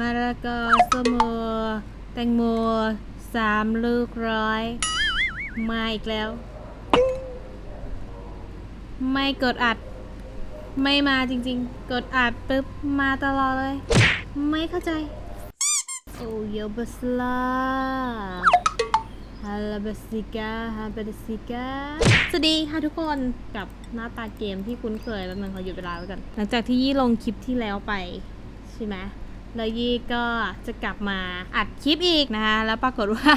มะละกอส้มโอแตงโมสามลูกร้อย มาอีกแล้ว ไม่กดอัด ไม่มาจริงๆ กดอัดปุ๊บ มาตลอดเลย ไม่เข้าใจ โอ้ยบัสลาฮัลโบัสิกาฮัลโบัสิกาสวัสดีค่ะทุกคนกับหน้าตาเกมที่คุ้นเคยแล้วนึงขอหยุดเวลาไว้กัน หลังจากที่ยี่ลงคลิปที่แล้วไป ใช่ไหม แล้วยี่ก็จะกลับมาอัดคลิปอีกนะคะ แล้วปรากฏว่า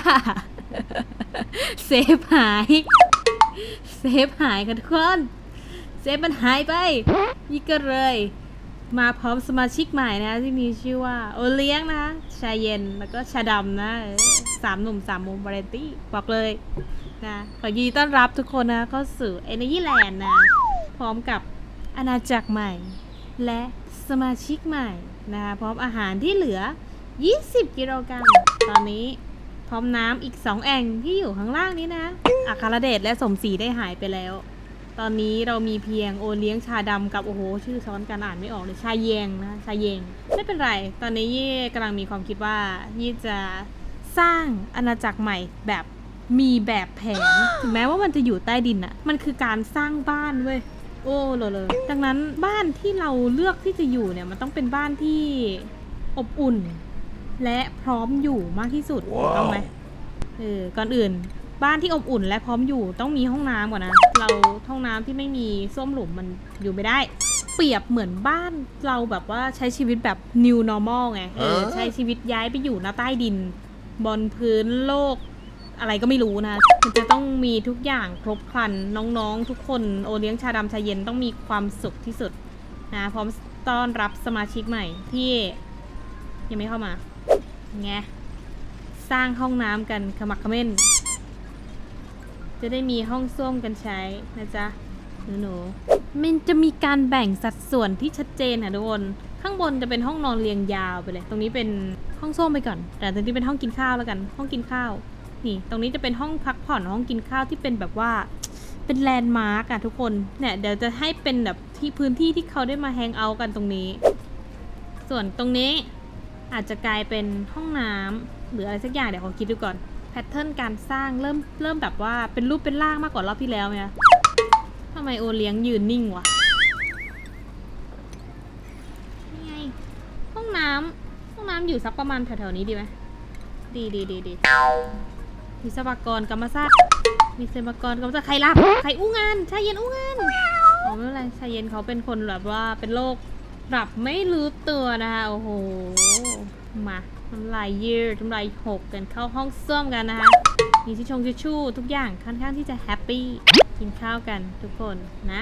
เซฟหาย เซฟหายค่ะทุกคน เซฟมันหายไป ยี่ก็เลย มาพร้อมสมาชิกใหม่นะ ที่มีชื่อว่าโอเลี้ยงนะ ชาเย็นแล้วก็ชาดำนะสามหนุ่มสามมุมวาไรตี้ บอกเลยนะ ขอยินดีต้อนรับทุกคนนะเข้าสู่ Energy Land นะ พร้อมกับอาณาจักรใหม่ และสมาชิกใหม่นะคะพร้อมอาหารที่เหลือ 20 กิโลกรัมตอนนี้พร้อมน้ำอีก 2 แอ่งที่อยู่ข้างล่างนี้นะอัครเดชและสมศรีได้หายไปแล้ว ตอนนี้เรามีเพียงโอเลี้ยงชาดำกับโอ้โห ชื่อซ้อนกันอ่านไม่ออกเลยชาเยงนะชาเยงไม่เป็นไร ตอนนี้ยี่กำลังมีความคิดว่ายี่จะสร้างอาณาจักรใหม่แบบมีแบบแผน ถึงแม้ว่ามันจะอยู่ใต้ดินอะมันคือการสร้างบ้านเว้ย โอ้เลยเลยดังนั้นบ้านที่เราเลือกที่จะอยู่เนี่ยมันต้องเป็นบ้านที่อบอุ่น และพร้อมอยู่มากที่สุดถูกต้องไหมเออก่อนอื่น บ้านที่อบอุ่นและพร้อมอยู่ต้องมีห้องน้ำก่อนนะ เราห้องน้ำที่ไม่มีส้วมหลุมมันอยู่ไม่ได้ เปรียบเหมือนบ้านเราแบบว่าใช้ชีวิตแบบ new normal ไงเออใช้ชีวิตย้ายไปอยู่หน้าใต้ดิน บนพื้นโลก อะไรก็ไม่รู้นะ มันจะต้องมีทุกอย่างครบครันน้องๆ ทุกคนโอเลี้ยงชาดำชาเย็นต้องมีความสุขที่สุดนะพร้อมต้อนรับสมาชิกใหม่ที่ยังไม่เข้ามาไงสร้างห้องน้ำกันขมักขม้น จะได้มีห้องส้วมกันใช้นะจ๊ะหนูหนูๆมันจะมีการแบ่งสัดส่วนที่ชัดเจนค่ะทุกคน ข้างบนจะเป็นห้องนอนเรียงยาวไปเลย ตรงนี้เป็นห้องส้วมไปก่อน แต่ตรงนี้เป็นห้องกินข้าวแล้วกัน ห้องกินข้าว นี่ ตรงนี้จะเป็นห้องพักผ่อนห้องกินข้าวที่เป็นแบบว่า เป็นแลนด์มาร์กอะทุกคน เนี่ยเดี๋ยวจะให้เป็นแบบที่พื้นที่ที่เขาได้มาแฮงเอาท์กันตรงนี้ ส่วนตรงนี้อาจจะกลายเป็นห้องน้ำหรืออะไรสักอย่างเดี๋ยวขอคิดดูก่อน แพทเทิร์นการสร้างเริ่มเริ่มแบบว่าเป็นรูปเป็นร่างมากกว่ารอบที่แล้วเนี่ยทำไมโอเลี้ยงยืนนิ่งวะนี่ไงห้องน้ำห้องน้ำอยู่สักประมาณแถวๆนี้ดีไหมดีดีดีดี วิศวกรกรรมศาสตร์วิศวกรกรรมศาสตร์ใครรับใครอู้งานชายเย็นอู้งานอ๋อไม่เป็นไรชายเย็นเขาเป็นคนแบบว่าเป็นโรคหลับไม่รู้ตัวนะคะโอ้โหมาน้ำลายยืดน้ำลายหกกันเข้าห้องส้วมกันนะคะมีทิชงทิชชู่ทุกอย่างค่อนข้างที่จะแฮปปี้กินข้าวกันทุกคนนะ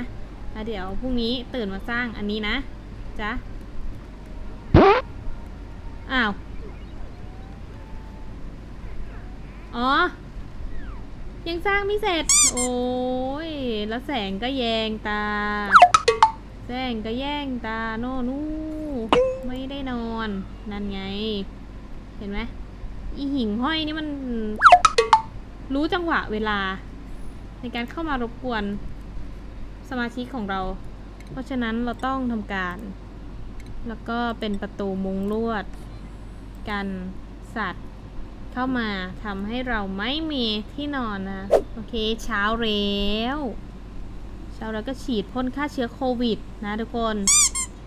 แล้วเดี๋ยวพรุ่งนี้ตื่นมาสร้างอันนี้นะจ๊ะอ้าว อ๋อ ยังสร้างไม่เสร็จ โอ้ย แล้วแสงก็แยงตา แสงก็แย่งตา โน่นู่ไม่ได้นอน นั่นไง เห็นไหมอีหิ่งห้อยนี่มันรู้จังหวะเวลา ในการเข้ามารบกวนสมาชิกของเรา เพราะฉะนั้นเราต้องทำการ แล้วก็เป็นประตูมุงลวด กันสัตว์ เข้ามาทำให้เราไม่มีที่นอนนะ โอเค เช้าแล้วเช้าแล้วก็ฉีดพ่นฆ่าเชื้อโควิดนะทุกคน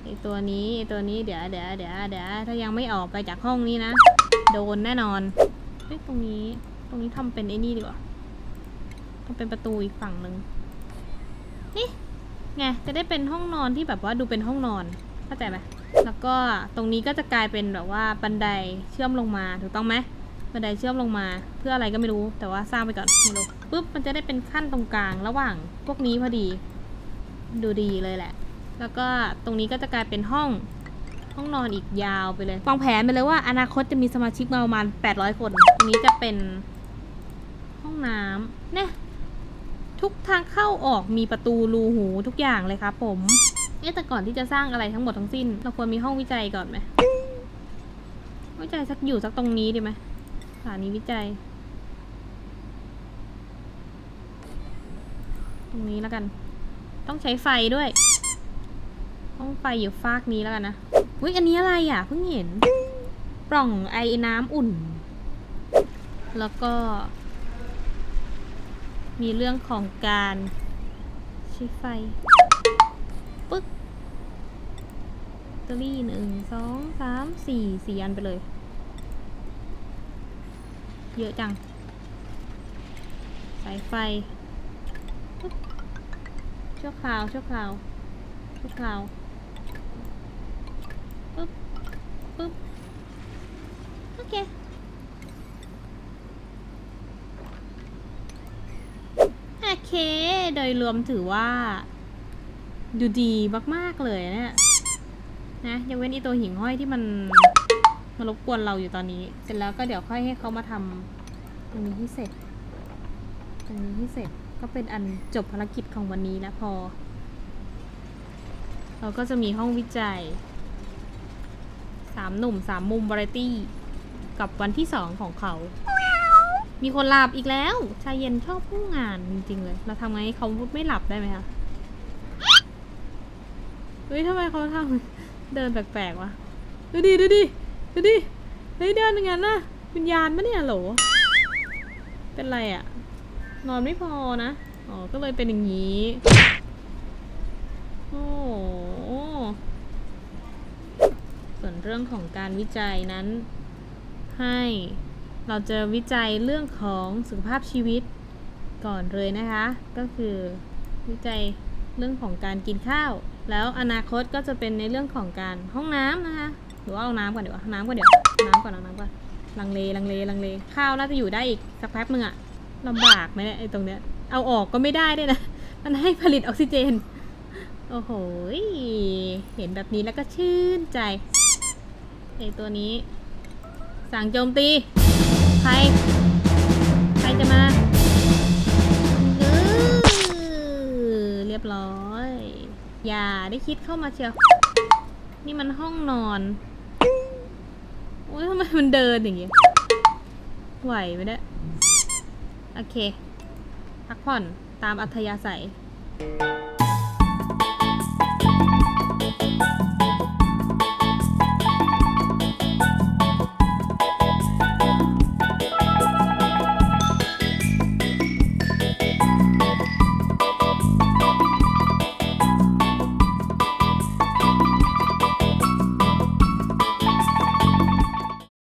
ไอตัวนี้ไอตัวนี้เดี๋ยวเดี๋ยวเดี๋ยวเดี๋ยวถ้ายังไม่ออกไปจากห้องนี้นะ โดนแน่นอนเฮ้ยตรงนี้ตรงนี้ทำเป็นไอ้นี่ดีกว่าทำเป็นประตูอีกฝั่งหนึ่งนี่ไงจะได้เป็นห้องนอนที่แบบว่าดูเป็นห้องนอนเข้าใจไหมแล้วก็ตรงนี้ก็จะกลายเป็นแบบว่าบันไดเชื่อมลงมาถูกต้องไหม บันไดเชื่อมลงมา เพื่ออะไรก็ไม่รู้แต่ว่าสร้างไปก่อนไม่รู้ปุ๊บมันจะได้เป็นขั้นตรงกลางระหว่างพวกนี้พอดี ดูดีเลยแหละ แล้วก็ตรงนี้ก็จะกลายเป็นห้องห้องนอนอีกยาวไปเลยวางแผนไปเลยว่า อนาคตจะมีสมาชิกมาประมาณ800 คนตรงนี้จะเป็นห้องน้ำเนี่ยทุกทางเข้าออกมีประตูรูหูทุกอย่างเลยครับผมเอ๊ะแต่ก่อนที่จะสร้างอะไรทั้งหมดทั้งสิ้น เราควรมีห้องวิจัยก่อนไหมวิจัยสักอยู่สักตรงนี้ดีไหม สถานีวิจัย ตรงนี้แล้วกัน ต้องใช้ไฟด้วย ต้องไฟอยู่ฟากนี้แล้วกันนะอุ้ยอันนี้อะไรอะเพิ่งเห็น ปล่องไอ้น้ำอุ่น แล้วก็ มีเรื่องของการใช้ไฟปึ๊กแบตเตอรี่หนึ่งสองสามสี่สี่อันไปเลย เยอะจัง สายไฟชั่วคราวชั่วคราวชั่วคราวปึ๊บปึ๊บโอเคโอเค โดยรวมถือว่า ดูดีมาก ๆ เลยเนี่ยนะยังเว้นอีตัวหิ่งห้อยที่มัน มารบกวนเราอยู่ตอนนี้ เสร็จแล้วก็เดี๋ยวค่อยให้เขามาทำตรงนี้ให้เสร็จตรงนี้ให้เสร็จก็เป็นอันจบภารกิจของวันนี้แล้วพอ เราก็จะมีห้องวิจัยสามหนุ่มสามมุมวาไรตี้ กับวันที่สองของเขา มีคนหลับอีกแล้ว ชายเย็นชอบผู้งานจริงๆเลย เราทำไงให้เขาไม่หลับได้ไหมคะเฮ้ยทำไมเขาทำเดินแปลกๆวะ ดูดิ ดูดิ ดูดิเฮ้ยเดินอย่างนั้นน่ะวิญญาณปะเนี่ยโหลเป็นไรอะนอนไม่พอนะอ๋อก็เลยเป็นอย่างนี้โอ้โหส่วนเรื่องของการวิจัยนั้น ให้เราจะวิจัยเรื่องของสุขภาพชีวิตก่อนเลยนะคะ ก็คือวิจัยเรื่องของการกินข้าว แล้วอนาคตก็จะเป็นในเรื่องของการห้องน้ำนะคะ รือว่าเอาน้ำก่อนเดี๋ยวาน้ำก่อนเดี๋ยวน้ำก่อนเอาน้ำก่อนลังเลลังเลลังเลข้าวน่าจะอยู่ได้อีกสักแป๊บหนึ่งอะลำบากไหมเนี่ยไอ้ตรงเนี้ยเอาออกก็ไม่ได้ด้วยนะมันให้ผลิตออกซิเจน โอ้โหเห็นแบบนี้แล้วก็ชื่นใจไอตัวนี้ สั่งโจมตี ใคร ใครจะมาเออเรียบร้อย อย่าได้คิดเข้ามาเชียว นี่มันห้องนอน อ้ยทำไมมันเดินอย่างเงี้ยไหวไหมเนี่ยโอเค พักผ่อนตามอัธยาศัย